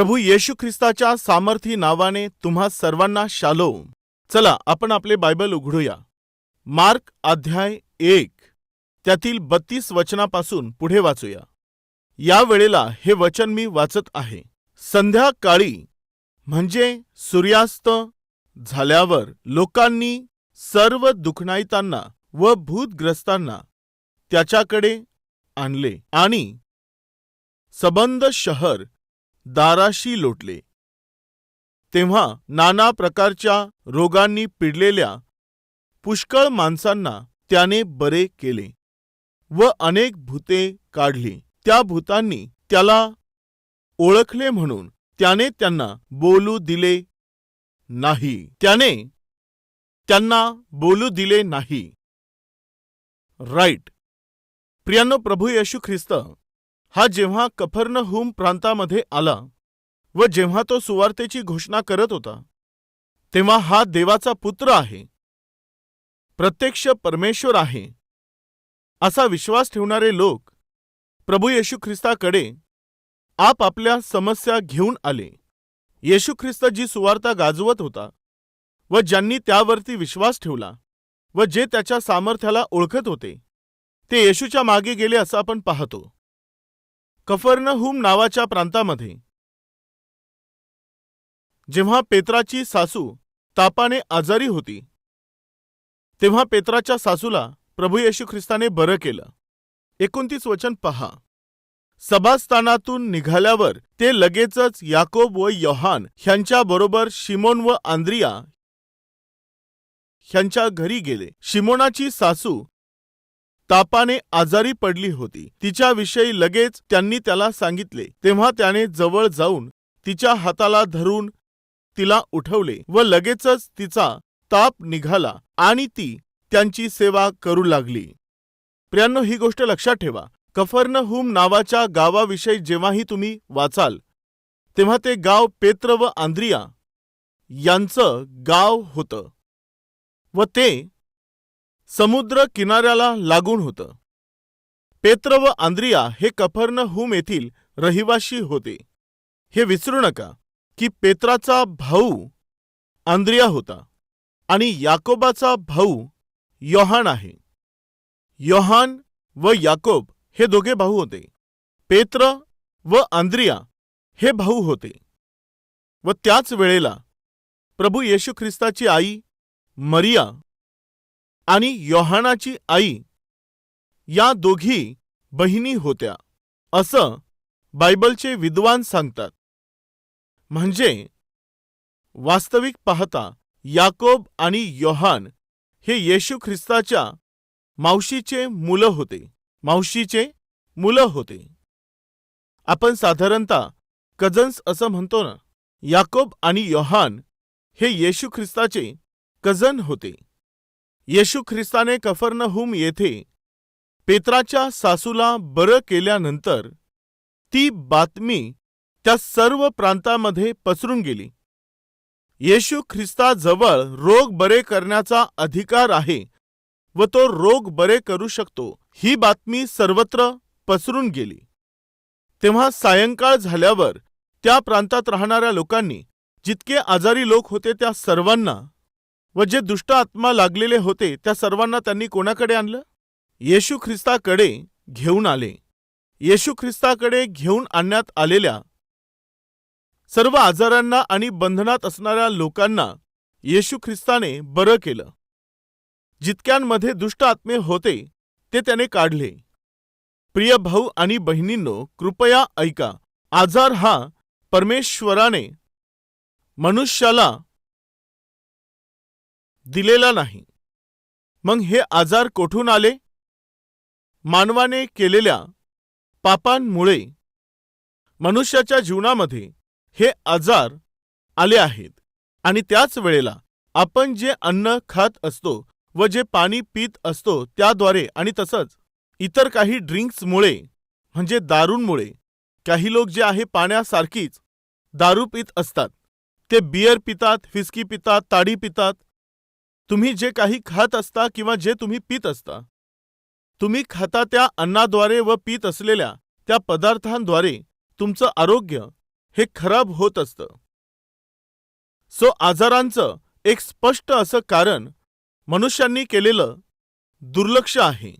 प्रभू येशू ख्रिस्ताच्या सामर्थी नावाने तुम्हा सर्वांना शालोम. चला आपण आपले बायबल उघडूया. मार्क अध्याय एक. त्यातील बत्तीस वचनापासून पुढे वाचूया. या वेळेला हे वचन मी वाचत आहे. संध्याकाळी म्हणजे सूर्यास्त झाल्यावर लोकांनी सर्व दुखणाईतांना व भूतग्रस्तांना त्याच्याकडे आणले आणि सबंध शहर दाराशी लोटले. तेव्हा नाना प्रकारच्या रोगांनी पिडलेल्या पुष्कळ माणसांना त्याने बरे केले व अनेक भूते काढली. त्या भूतांनी त्याला ओळखले म्हणून त्याने त्यांना बोलू दिले नाही. त्याने त्यांना बोलू दिले नाही. राईट प्रियांनो प्रभू येशू ख्रिस्त हा जेव्हा कफर्नहूम प्रांतामध्ये आला व जेव्हा तो सुवार्तेची घोषणा करत होता तेव्हा हा देवाचा पुत्र आहे. प्रत्यक्ष परमेश्वर आहे. असा विश्वास ठेवणारे लोक प्रभू येशू ख्रिस्ताकडे आपापल्या समस्या घेऊन आले. येशू ख्रिस्त जी सुवार्ता गाजवत होता व ज्यांनी त्यावरती विश्वास ठेवला व जे त्याच्या सामर्थ्याला ओळखत होते ते येशूच्या मागे गेले असं आपण पाहतो. कफर्नहूम नावाच्या प्रांतामध्ये. जेव्हा पेत्राची सासू तापाने आजारी होती तेव्हा पेत्राच्या सासूला प्रभू येशू ख्रिस्ताने बरं केलं. एकोणतीस वचन पहा. सभास्थानातून निघाल्यावर ते लगेचच याकोब व योहान ह्यांच्या बरोबर शिमोन व आंद्रिया ह्यांच्या घरी गेले. शिमोनाची सासू तापाने आजारी पडली होती. तिच्याविषयी लगेच त्यांनी त्याला सांगितले. तेव्हा त्याने जवळ जाऊन तिच्या हाताला धरून तिला उठवले व लगेचच तिचा ताप निघाला आणि ती त्यांची सेवा करू लागली. प्रियांनो ही गोष्ट लक्षात ठेवा. कफर्नहूम नावाच्या गावाविषयी जेव्हाही तुम्ही वाचाल तेव्हा ते गाव पेत्र व आंद्रिया यांचं गाव होतं. व ते समुद्र किनाऱ्याला लागून होतं. पेत्र व आंद्रिया हे कफर्नहूम येथील रहिवाशी होते. हे विसरू नका की पेत्राचा भाऊ आंद्रिया होता आणि याकोबाचा भाऊ योहान आहे. योहान व याकोब हे दोघे भाऊ होते. पेत्र व आंद्रिया हे भाऊ होते. व त्याच वेळेला प्रभू येशू ख्रिस्ताची आई मरिया आणि योहानाची आई या दोघी बहिणी होत्या. असं बायबलचे विद्वान सांगतात. म्हणजे वास्तविक पाहता याकोब आणि योहान हे येशू ख्रिस्ताच्या मावशीचे मुलं होते. मावशीचे मुलं होते. आपण साधारणतः कझन्स असं म्हणतो ना याकोब आणि योहान हे येशू ख्रिस्ताचे कझन होते. येशू ख्रिस्ताने कफरनहुम येथे पेत्राच्या सासूला बरं केल्यानंतर ती बातमी त्या सर्व प्रांतामध्ये पसरून गेली. येशू ख्रिस्ताजवळ रोग बरे करण्याचा अधिकार आहे व तो रोग बरे करू शकतो ही बातमी सर्वत्र पसरून गेली. तेव्हा सायंकाळ झाल्यावर त्या प्रांतात राहणाऱ्या लोकांनी जितके आजारी लोक होते त्या सर्वांना व जे दुष्ट आत्मा लागलेले होते त्या सर्वांना त्यांनी कोणाकडे आणलं? येशू ख्रिस्ताकडे घेऊन आले. येशू ख्रिस्ताकडे घेऊन आणण्यात आलेल्या सर्व आजारांना आणि बंधनात असणाऱ्या लोकांना येशू ख्रिस्ताने बरं केलं. जितक्यांमध्ये दुष्ट आत्मे होते ते त्याने काढले. प्रिय भाऊ आणि बहिणींनो कृपया ऐका आजार हा परमेश्वराने मनुष्याला दिलेला नाही. मग हे आजार कोठून आले? मानवाने केलेल्या पापांमुळे मनुष्याच्या जीवनामध्ये हे आजार आले आहेत आणि त्याच वेळेला आपण जे अन्न खात असतो व जे पाणी पित असतो त्याद्वारे आणि तसंच इतर काही ड्रिंक्समुळे म्हणजे दारूंमुळे काही लोक जे आहे पाण्यासारखीच दारू पित असतात. ते बियर पितात फिस्की पितात ताडी पितात तुम्ही जे काही खात असता किंवा जे तुम्ही पित असता तुम्ही खाता त्या अन्नाद्वारे व पीत असलेल्या त्या पदार्थांद्वारे तुमचं आरोग्य हे खराब होत असतं. सो आजारांचं एक स्पष्ट असं कारण मनुष्यांनी केलेलं दुर्लक्ष आहे.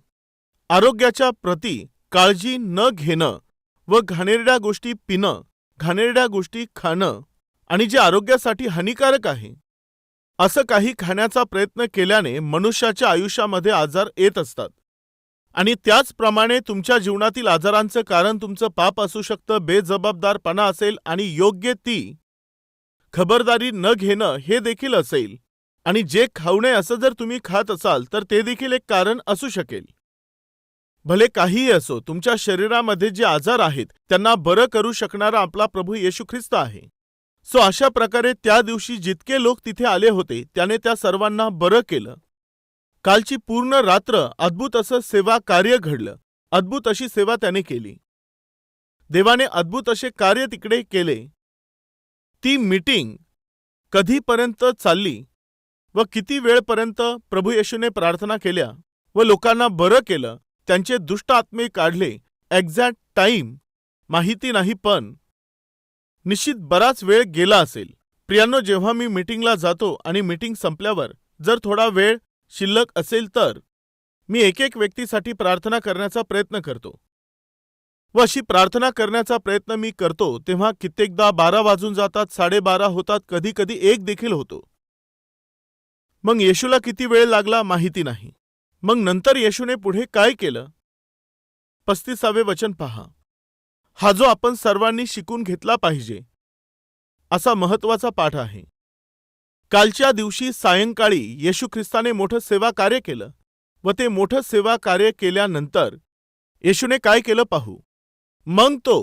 आरोग्याच्या प्रती काळजी न घेणं व घाणेरड्या गोष्टी पिणं घाणेरड्या गोष्टी खाणं आणि जे आरोग्यासाठी हानिकारक आहे असं काही खाण्याचा प्रयत्न केल्याने मनुष्याच्या आयुष्यामध्ये आजार येत असतात. आणि त्याचप्रमाणे तुमच्या जीवनातील आजारांचं कारण तुमचं पाप असू शकतं बेजबाबदारपणा असेल आणि योग्य ती खबरदारी न घेणं हे देखील असेल. आणि जे खाऊ नये असं जर तुम्ही खात असाल तर ते देखील एक कारण असू शकेल. भले काहीही असो तुमच्या शरीरामध्ये जे आजार आहेत त्यांना बरं करू शकणारा आपला प्रभू येशू ख्रिस्त आहे. सो अशा प्रकारे त्या दिवशी जितके लोक तिथे आले होते त्याने त्या सर्वांना बरं केलं. कालची पूर्ण रात्र अद्भुत असं सेवा कार्य घडलं. अद्भुत अशी सेवा त्याने केली. देवाने अद्भुत असे कार्य तिकडे केले. ती मीटिंग कधीपर्यंत चालली व किती वेळपर्यंत प्रभू येशूने प्रार्थना केल्या व लोकांना बरं केलं त्यांचे दुष्ट आत्मे काढले एक्झॅक्ट टाईम माहिती नाही पण निश्चित बराच वेळ गेला असेल. प्रियांनो जेव्हा मी मीटिंगला जातो आणि मीटिंग संपल्यावर जर थोडा वेळ शिल्लक असेल तर मी एक एक व्यक्तीसाठी प्रार्थना करण्याचा प्रयत्न करतो व अशी प्रार्थना करण्याचा प्रयत्न मी करतो तेव्हा कित्येकदा बारा वाजून जातात साडेबारा होतात कधी कधी एक देखील होतो. मग येशूला किती वेळ लागला माहिती नाही. मग नंतर येशूने पुढे काय केलं? पस्तीसावे वचन पहा. हा जो आपण सर्वांनी शिकून घेतला पाहिजे असा महत्त्वाचा पाठ आहे. कालच्या दिवशी सायंकाळी येशू ख्रिस्ताने मोठं सेवा कार्य केलं व ते मोठं सेवा कार्य केल्यानंतर येशूने काय केलं पाहू? मग तो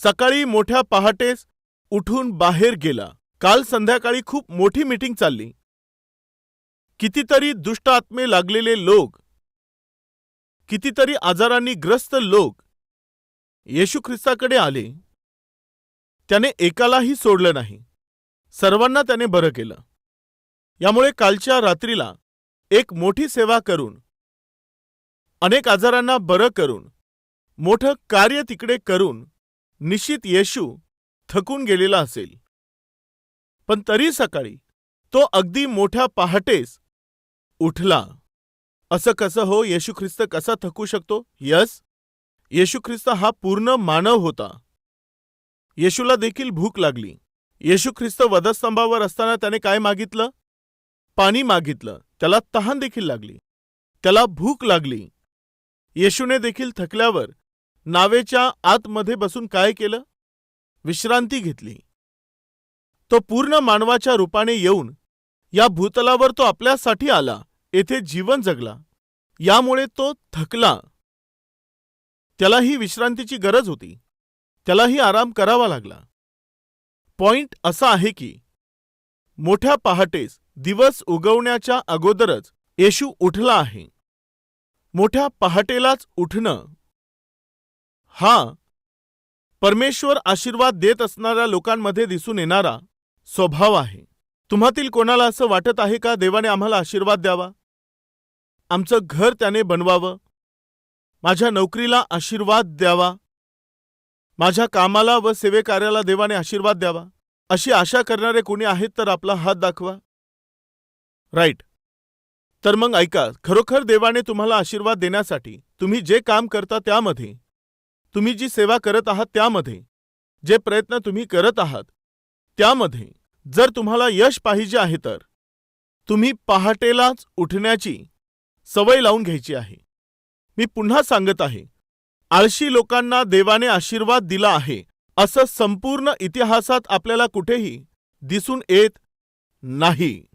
सकाळी मोठ्या पहाटेस उठून बाहेर गेला. काल संध्याकाळी खूप मोठी मीटिंग चालली. कितीतरी दुष्ट आत्मे लागलेले लोक कितीतरी आजारांनी ग्रस्त लोक येशू ख्रिस्ताकडे आले. त्याने एकालाही सोडलं नाही. सर्वांना त्याने बरं केलं. यामुळे कालच्या रात्रीला एक मोठी सेवा करून अनेक आजारांना बरं करून मोठं कार्य तिकडे करून निश्चित येशू थकून गेलेला असेल. पण तरी सकाळी तो अगदी मोठ्या पहाटेस उठला. असं कसं हो येशू ख्रिस्त कसा थकू शकतो? यस? येशू ख्रिस्त हा पूर्ण मानव होता. येशूला देखील भूक लागली. येशू ख्रिस्त वधस्तंभावर असताना त्याने काय मागितलं? पाणी मागितलं. त्याला तहान देखील लागली. त्याला भूक लागली. येशूने देखील थकल्यावर नावेच्या आतमध्ये बसून काय केलं? विश्रांती घेतली. तो पूर्ण मानवाच्या रूपाने येऊन या भूतलावर तो आपल्यासाठी आला. येथे जीवन जगला. यामुळे तो थकला. त्यालाही विश्रांतीची गरज होती. त्यालाही आराम करावा लागला. पॉइंट असा आहे की मोठ्या पहाटेस दिवस उगवण्याच्या अगोदरच येशू उठला आहे. मोठ्या पहाटेलाच उठणं हा परमेश्वर आशीर्वाद देत असणाऱ्या लोकांमध्ये दिसून येणारा स्वभाव आहे. तुम्हातील कोणाला असं वाटत आहे का देवाने आम्हाला आशीर्वाद द्यावा? आमचं घर त्याने बनवावं. माझ्या नोकरीला आशीर्वाद द्यावा. माझ्या कामाला व सेवेकार्याला देवाने आशीर्वाद द्यावा. अशी आशा करणारे कोणी आहेत तर आपला हात दाखवा. राईट. तर मग ऐका खरोखर देवाने तुम्हाला आशीर्वाद देण्यासाठी तुम्ही जे काम करता त्यामध्ये तुम्ही जी सेवा करत आहात त्यामध्ये जे प्रयत्न तुम्ही करत आहात त्यामध्ये जर तुम्हाला यश पाहिजे आहे तर तुम्ही पहाटेलाच उठण्याची सवय लावून घ्यायची आहे. मी पुन्हा सांगत आहे. आळशी लोकांना देवाने आशीर्वाद दिला आहे. असं संपूर्ण इतिहासात आपल्याला कुठेही दिसून येत नाही.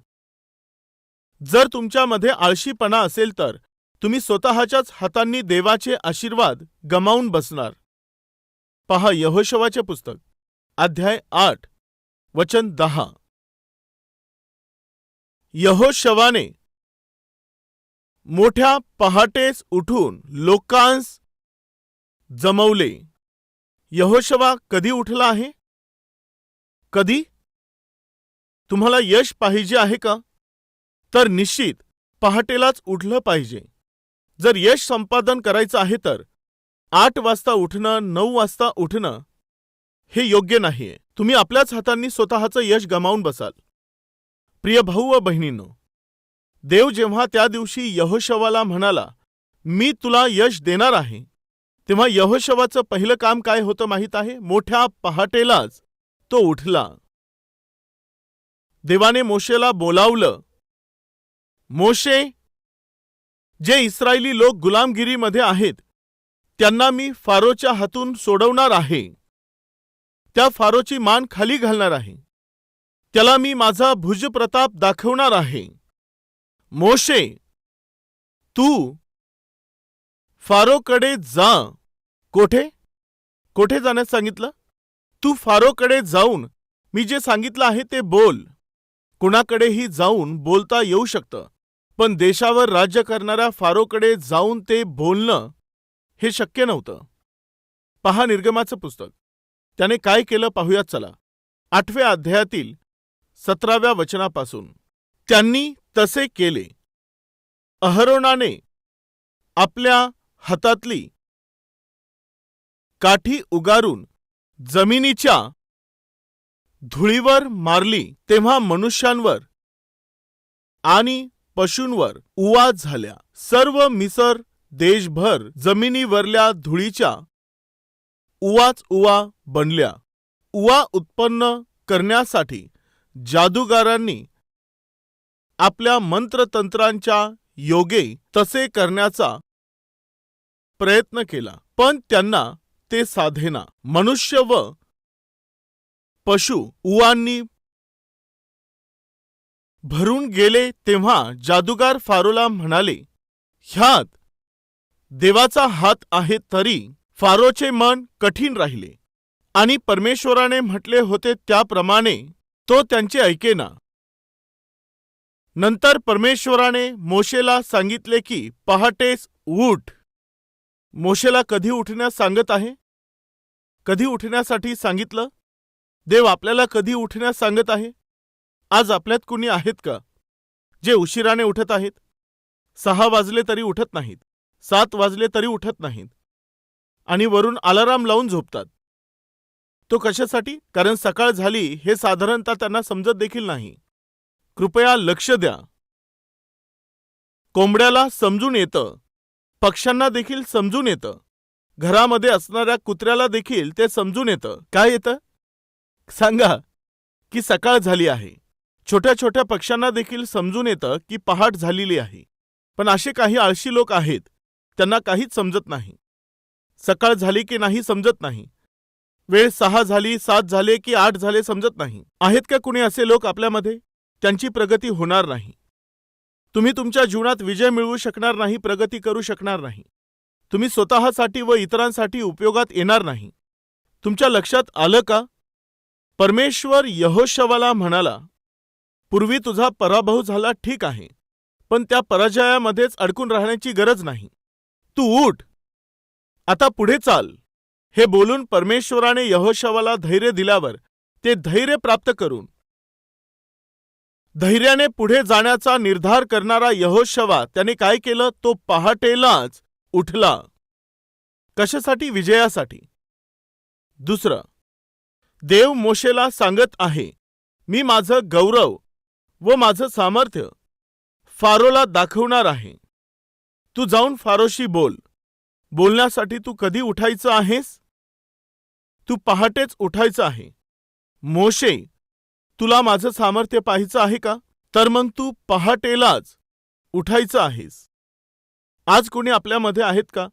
जर तुमच्यामध्ये आळशीपणा असेल तर तुम्ही स्वतःच्याच हातांनी देवाचे आशीर्वाद गमावून बसणार. पहा यहोशवाचे पुस्तक अध्याय आठ वचन दहा. यहोशवाने मोठ्या पहाटेस उठून लोकांस जमवले. यहोशवा कधी उठला आहे? कधी? तुम्हाला यश पाहिजे आहे का? तर निश्चित पहाटेलाच उठलं पाहिजे. जर यश संपादन करायचं आहे तर आठ वाजता उठणं नऊ वाजता उठणं हे योग्य नाहीये. तुम्ही आपल्याच हातांनी स्वतःचं यश गमावून बसाल. प्रिय भाऊ व बहिणींनो देव जेव्हा त्या दिवशी यहोशवाला म्हणाला मी तुला यश देणार आहे तेव्हा यहोशवाचं पहिलं काम काय होतं माहीत आहे? मोठ्या पहाटेलाच तो उठला. देवाने मोशेला बोलावलं मोशे जे इस्रायली लोक गुलामगिरीमध्ये आहेत त्यांना मी फारोच्या हातून सोडवणार आहे. त्या फारोची मान खाली घालणार आहे. त्याला मी माझा भुजप्रताप दाखवणार आहे. मोशे तू फारोकडे जा. कोठे? कोठे जाण्यास सांगितलं? तू फारोकडे जाऊन मी जे सांगितलं आहे ते बोल. कुणाकडेही जाऊन बोलता येऊ शकतं पण देशावर राज्य करणाऱ्या फारोकडे जाऊन ते बोलणं हे शक्य नव्हतं. पहा निर्गमाचं पुस्तक. त्याने काय केलं पाहूयात चला. आठव्या अध्यायातील सतराव्या वचनापासून. त्यांनी तसे केले. अहरोनाने आपल्या हातातली काठी उगारून जमिनीच्या धुळीवर मारली तेव्हा मनुष्यांवर आणि पशूंवर उवा झाल्या. सर्व मिसर देशभर जमिनीवरल्या धुळीच्या उवाच उवा बनल्या. उवा उत्पन्न करण्यासाठी जादूगारांनी आपल्या मंत्रतंत्रांच्या योगे तसे करण्याचा प्रयत्न केला. पण त्यांना ते साधेना. मनुष्य व पशु उवांनी भरून गेले तेव्हा जादूगार फारोला म्हणाले ह्यात देवाचा हात आहे तरी फारोचे मन कठीण राहिले. आणि परमेश्वराने म्हटले होते त्याप्रमाणे तो त्यांचे ऐकेना. नंतर परमेश्वराने मोशेला सांगितले की पहाटेस उठ. मोशेला कधी उठण्यास सांगत आहे? कधी उठण्यासाठी सांगितलं? देव आपल्याला कधी उठण्यास सांगत आहे? आज आपल्यात कुणी आहेत का जे उशिराने उठत आहेत? सहा वाजले तरी उठत नाहीत सात वाजले तरी उठत नाहीत आणि वरून अलाराम लावून झोपतात. तो कशासाठी? कारण सकाळ झाली हे साधारणतः त्यांना समजत देखील नाही. कृपया लक्ष द्या. कोंबड्याला समजून येतं. पक्ष्यांना देखील समजून येतं. घरामध्ये असणाऱ्या कुत्र्याला देखील ते समजून येतं. काय येतं? सांगा की सकाळ झाली आहे. छोट्या छोट्या पक्ष्यांना देखील समजून येतं की पहाट झालेली आहे. पण असे काही आळशी लोक आहेत. त्यांना काहीच समजत नाही. सकाळ झाली की नाही समजत नाही. वेळ सहा झाली सात झाले की आठ झाले समजत नाही. आहेत का कुणी असे लोक आपल्यामध्ये? त्यांची प्रगती होणार नाही. तुम्ही तुमच्या जीवनात विजय मिळवू शकणार नाही प्रगती करू शकणार नाही. तुम्ही स्वतःसाठी व इतरांसाठी उपयोगात येणार नाही. तुमच्या लक्षात आलं का? परमेश्वर यहोशवाला म्हणाला पूर्वी तुझा पराभव झाला ठीक आहे पण त्या पराजयामध्येच अडकून राहण्याची गरज नाही. तू उठ. आता पुढे चाल. हे बोलून परमेश्वराने यहोशवाला धैर्य दिल्यावर ते धैर्य प्राप्त करून धैर्याने पुढे जाण्याचा निर्धार करणारा यहोशवा त्याने काय केलं? तो पहाटेलाच उठला. कशासाठी? विजयासाठी. दुसरं देव मोशेला सांगत आहे मी माझं गौरव व माझं सामर्थ्य फारोला दाखवणार आहे. तू जाऊन फारोशी बोल. बोलण्यासाठी तू कधी उठायचं आहेस? तू पहाटेच उठायचं आहे. मोशे तुला माझं सामर्थ्य पाहायचं आहे का? तर मग तू पहाटेलाच उठायचं आहेस. आज कोणी आपल्यामध्ये आहेत का?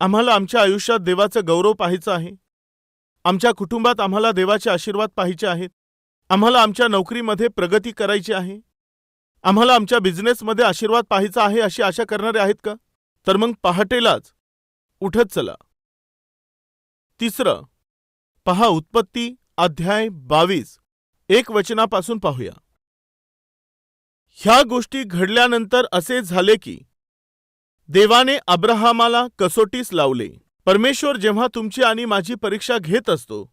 आम्हाला आमच्या आयुष्यात देवाचं गौरव पाहायचं आहे. आमच्या कुटुंबात आम्हाला देवाचे आशीर्वाद पाहिजे आहेत. आम्हाला आमच्या नोकरीमध्ये प्रगती करायची आहे. आम्हाला आमच्या बिझनेसमध्ये आशीर्वाद पाहायचा आहे अशी आशा करणारे आहेत का? तर मग पहाटेलाच उठत चला. तिसरं पहा उत्पत्ती अध्याय बावीस. एक वचनापासून पाहूया. ह्या गोष्टी घडल्यानंतर असे झाले की देवाने अब्राहमाला कसोटीस लावले. परमेश्वर जेव्हा तुमची आणि माझी परीक्षा घेत असतो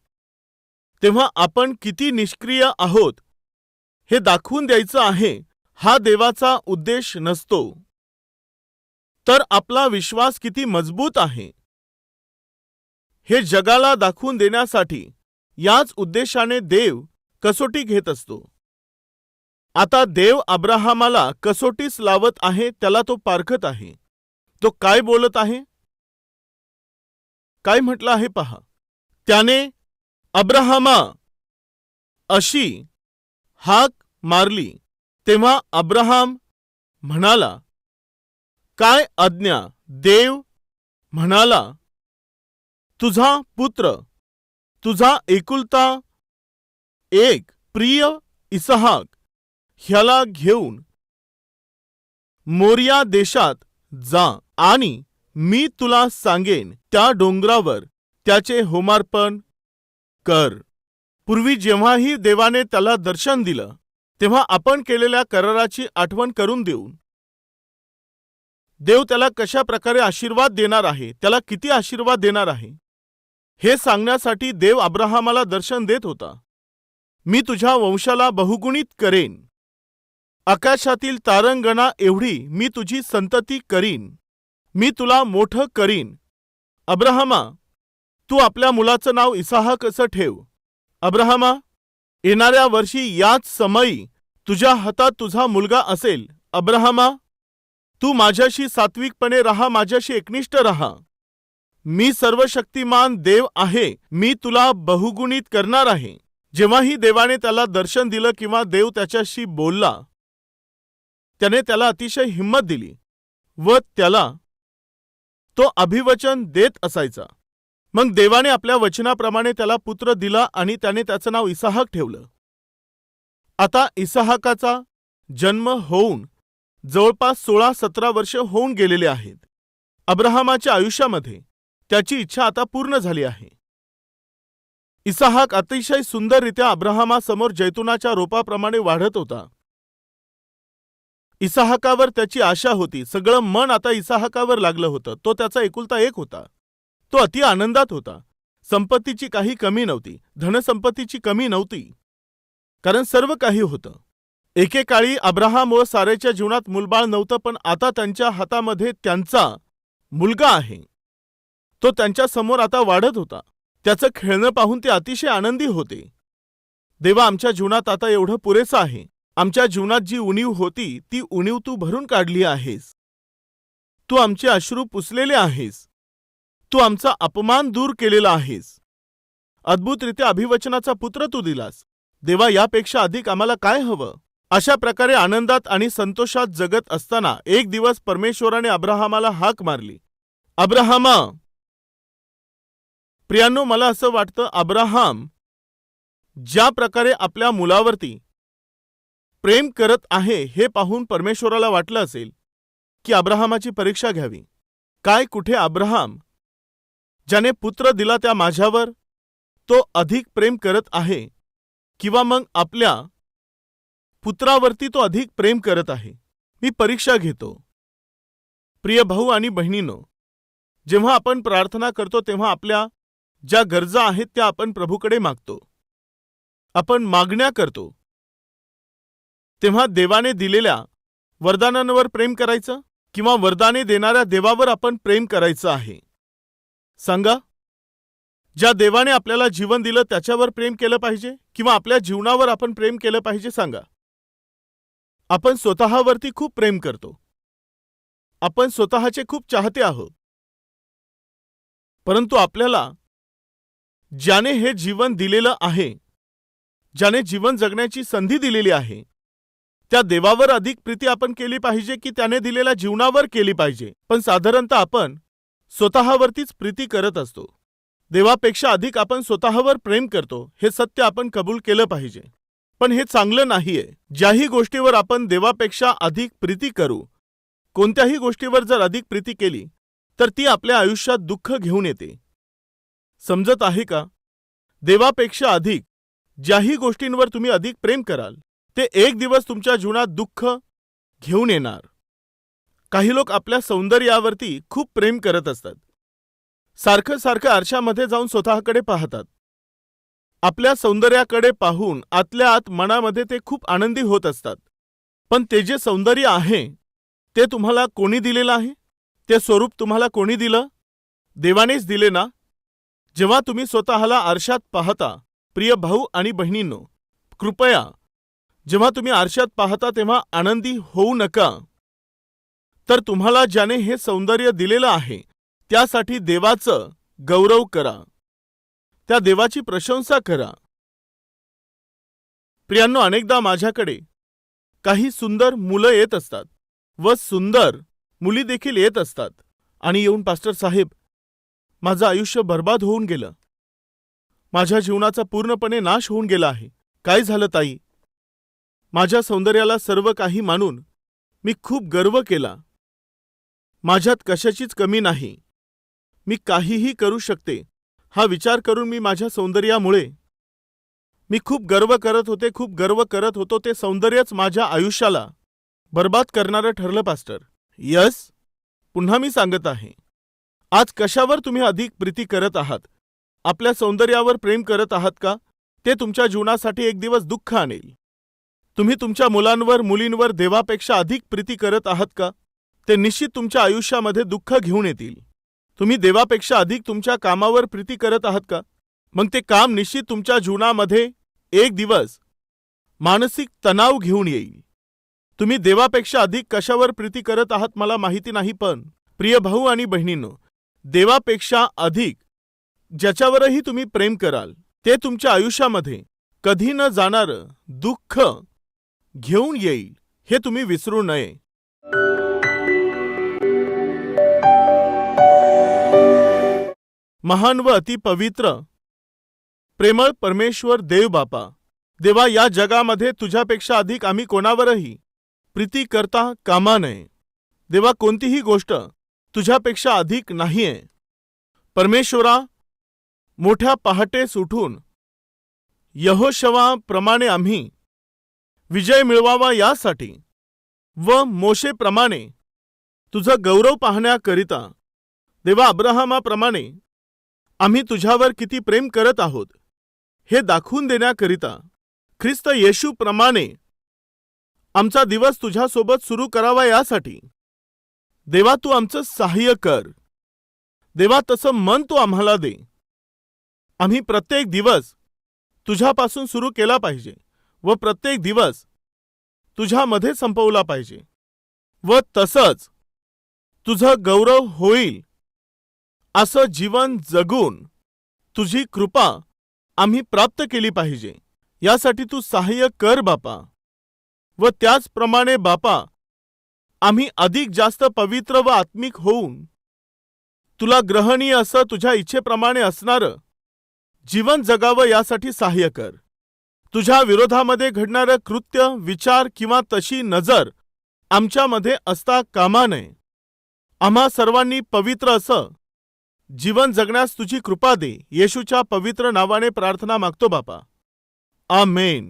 तेव्हा आपण किती निष्क्रिय आहोत हे दाखवून द्यायचं आहे हा देवाचा उद्देश नसतो. तर आपला विश्वास किती मजबूत आहे? हे जगाला दाखवून देण्यासाठी याच उद्देशाने देव कसोटी घेत असतो. आता देव अब्राहामाला कसोटीस लावत आहे त्याला तो पारखत आहे. तो काय बोलत आहे? काय म्हटलं आहे पहा. त्याने अब्राहामा अशी हाक मारली तेव्हा अब्राहाम म्हणाला काय आज्ञा देव म्हणाला तुझा पुत्र तुझा एकुलता एक प्रिय इसहाक ह्याला घेऊन मोरिया देशात जा आणि मी तुला सांगेन त्या डोंगरावर त्याचे होमार्पण कर. पूर्वी जेव्हाही देवाने त्याला दर्शन दिलं तेव्हा आपण केलेल्या कराराची आठवण करून देऊन. देव त्याला कशा प्रकारे आशीर्वाद देणार आहे त्याला किती आशीर्वाद देणार आहे? हे सांगण्यासाठी देव अब्राहामाला दर्शन देत होता. मी तुझ्या वंशाला बहुगुणित करेन. आकाशातील तारंगणा एवढी मी तुझी संतती करीन. मी तुला मोठं करीन. अब्राहमा तू आपल्या मुलाचं नाव इसाहक असं ठेव. अब्राहमा येणाऱ्या वर्षी याच समयी तुझ्या हातात तुझा मुलगा असेल. अब्राहमा तू माझ्याशी सात्विकपणे राहा माझ्याशी एकनिष्ठ राहा. मी सर्वशक्तिमान देव आहे. मी तुला बहुगुणित करणार आहे. जेव्हाही देवाने त्याला दर्शन दिलं किंवा देव त्याच्याशी बोलला त्याने त्याला अतिशय हिंमत दिली व त्याला तो अभिवचन देत असायचा. मग देवाने आपल्या वचनाप्रमाणे त्याला पुत्र दिला आणि त्याने त्याचं नाव इसाहक ठेवलं. आता इसाहकाचा जन्म होऊन जवळपास सोळा सतरा वर्ष होऊन गेलेले आहेत. अब्राहमाच्या आयुष्यामध्ये त्याची इच्छा आता पूर्ण झाली आहे. इसाहाक अतिशय सुंदररित्या अब्राहमासमोर जैतुनाच्या रोपाप्रमाणे वाढत होता. इसाहकावर त्याची आशा होती. सगळं मन आता इसाहकावर लागलं होतं. तो त्याचा एकुलता एक होता. तो अति आनंदात होता. संपत्तीची काही कमी नव्हती. धनसंपत्तीची कमी नव्हती. कारण सर्व काही होतं. एकेकाळी अब्राहम व सारेच्या जीवनात मुलबाळ नव्हतं पण आता त्यांच्या हातामध्ये त्यांचा मुलगा आहे. तो त्यांच्यासमोर आता वाढत होता. त्याचं खेळणं पाहून ते अतिशय आनंदी होते. देवा आमच्या जीवनात आता एवढं पुरेसं आहे. आमच्या जीवनात जी उणीव होती ती उणीव तू भरून काढली आहेस. तू आमचे अश्रू पुसलेले आहेस. तू आमचा अपमान दूर केलेला आहेस. अद्भुतरित्या अभिवचनाचा पुत्र तू दिलास. देवा यापेक्षा अधिक आम्हाला काय हवं? अशा प्रकारे आनंदात आणि संतोषात जगत असताना एक दिवस परमेश्वराने अब्राहामाला हाक मारली. अब्राहामा! प्रियांनो मला असं वाटतं अब्राहाम ज्या प्रकारे आपल्या मुलावरती प्रेम करत आहे हे पाहून परमेश्वराला वाटलं असेल की अब्राहामाची परीक्षा घ्यावी. काय कुठे अब्राहाम ज्याने पुत्र दिला त्या माझ्यावर तो अधिक प्रेम करत आहे किंवा मग आपल्या पुत्रावरती तो अधिक प्रेम करत आहे? मी परीक्षा घेतो. प्रिय भाऊ आणि बहिणीनो जेव्हा आपण प्रार्थना करतो तेव्हा आपल्या ज्या गरजा आहेत त्या आपण प्रभूकडे मागतो. आपण मागण्या करतो. तेव्हा देवाने दिलेल्या वरदानांवर प्रेम करायचं किंवा वरदाने देणाऱ्या देवावर आपण प्रेम करायचं आहे. सांगा ज्या देवाने आपल्याला जीवन दिलं त्याच्यावर प्रेम केलं पाहिजे किंवा आपल्या जीवनावर आपण प्रेम केलं पाहिजे सांगा. आपण स्वतःवरती खूप प्रेम करतो. आपण स्वतःचे खूप चाहते आहोत. परंतु आपल्याला ज्याने हे जीवन दिलेलं आहे ज्याने जीवन जगण्याची संधी दिलेली आहे त्या देवावर अधिक प्रीती आपण केली पाहिजे की त्याने दिलेल्या जीवनावर केली पाहिजे. पण साधारणतः आपण स्वतःवरतीच प्रीती करत असतो. देवापेक्षा अधिक आपण स्वतःवर प्रेम करतो हे सत्य आपण कबूल केलं पाहिजे. पण हे चांगलं नाहीये. ज्याही गोष्टीवर आपण देवापेक्षा अधिक प्रीती करू कोणत्याही गोष्टीवर जर अधिक प्रीती केली तर ती आपल्या आयुष्यात दुःख घेऊन येते. समजत आहे का? देवापेक्षा अधिक ज्याही गोष्टींवर तुम्ही अधिक प्रेम कराल ते एक दिवस तुमच्या जीवनात दुःख घेऊन येणार. काही लोक आपल्या सौंदर्यावरती खूप प्रेम करत असतात. सारखं सारखं आरशामध्ये जाऊन स्वतःकडे पाहतात. आपल्या सौंदर्याकडे पाहून आतल्या आत मनामध्ये ते खूप आनंदी होत असतात. पण ते जे सौंदर्य आहे ते तुम्हाला कोणी दिलेलं आहे? ते स्वरूप तुम्हाला कोणी दिलं? देवानेच दिले ना? जेव्हा तुम्ही स्वतःला आरशात पाहता प्रिय भाऊ आणि बहिणींनो कृपया जेव्हा तुम्ही आरशात पाहता तेव्हा आनंदी होऊ नका. तर तुम्हाला ज्याने हे सौंदर्य दिलेलं आहे त्यासाठी देवाचं गौरव करा. त्या देवाची प्रशंसा करा. प्रियांनो अनेकदा माझ्याकडे काही सुंदर मुलं येत असतात व सुंदर मुली देखील येत असतात. आणि येऊन पास्टर साहेब माझं आयुष्य बर्बाद होऊन गेलं. माझ्या जीवनाचा पूर्णपणे नाश होऊन गेला आहे. काय झालं ताई? माझ्या सौंदर्याला सर्व काही मानून मी खूप गर्व केला. माझ्यात कशाचीच कमी नाही. मी काहीही करू शकते. हा विचार करून मी माझ्या सौंदर्यामुळे मी खूप गर्व करत होते खूप गर्व करत होतो. ते सौंदर्यच माझ्या आयुष्याला बर्बाद करणारं ठरलं पास्टर. यस पुन्हा मी सांगत आहे. आज कशावर तुम्ही अधिक प्रीती करत आहात? आपल्या सौंदर्यावर प्रेम करत आहात का? ते तुमच्या जीवनासाठी एक दिवस दुःख आणेल. तुम्ही तुमच्या मुलांवर मुलींवर देवापेक्षा अधिक प्रीती करत आहात का? ते निश्चित तुमच्या आयुष्यामध्ये दुःख घेऊन येतील. तुम्ही देवापेक्षा अधिक तुमच्या कामावर प्रीती करत आहात का? मग ते काम निश्चित तुमच्या जीवनामध्ये एक दिवस मानसिक तणाव घेऊन येईल. तुम्ही देवापेक्षा अधिक कशावर प्रीती करत आहात मला माहिती नाही पण प्रिय भाऊ आणि बहिणींनो देवापेक्षा अधिक ज्याच्यावरही तुम्ही प्रेम कराल ते तुमच्या आयुष्यामध्ये कधी न जाणारं दुःख घेऊन येईल हे तुम्ही विसरू नये. महान व अतिपवित्र प्रेमळ परमेश्वर देव बापा देवा या जगामध्ये तुझ्यापेक्षा अधिक आम्ही कोणावरही प्रीती करता कामा नये. देवा कोणतीही गोष्ट तुझ्यापेक्षा अधिक नाहीये. परमेश्वरा मोठ्या पहाटेस उठून यहोशवाप्रमाणे आम्ही विजय मिळवावा यासाठी व मोशेप्रमाणे तुझं गौरव पाहण्याकरिता देवा अब्राहमाप्रमाणे आम्ही तुझ्यावर किती प्रेम करत आहोत हे दाखवून देण्याकरिता ख्रिस्त येशूप्रमाणे आमचा दिवस तुझ्यासोबत सुरू करावा यासाठी देवा तू आमचं सहाय्य कर. देवा तसं मन तू आम्हाला दे. आम्ही प्रत्येक दिवस तुझ्यापासून सुरू केला पाहिजे व प्रत्येक दिवस तुझ्यामध्ये संपवला पाहिजे व तसंच तुझं गौरव होईल. असं जीवन जगून तुझी कृपा आम्ही प्राप्त केली पाहिजे. यासाठी तू सहाय्य कर बापा. व त्याचप्रमाणे बापा आम्ही अधिक जास्त पवित्र व आत्मिक होऊन तुला ग्रहणीय असं तुझ्या इच्छेप्रमाणे असणारं जीवन जगावं यासाठी सहाय्य कर. तुझ्या विरोधामध्ये घडणारं कृत्य विचार किंवा तशी नजर आमच्यामध्ये असता कामा नये. आम्हा सर्वांनी पवित्र असं जीवन जगण्यास तुझी कृपा दे. येशूच्या पवित्र नावाने प्रार्थना मागतो बापा. आमेन.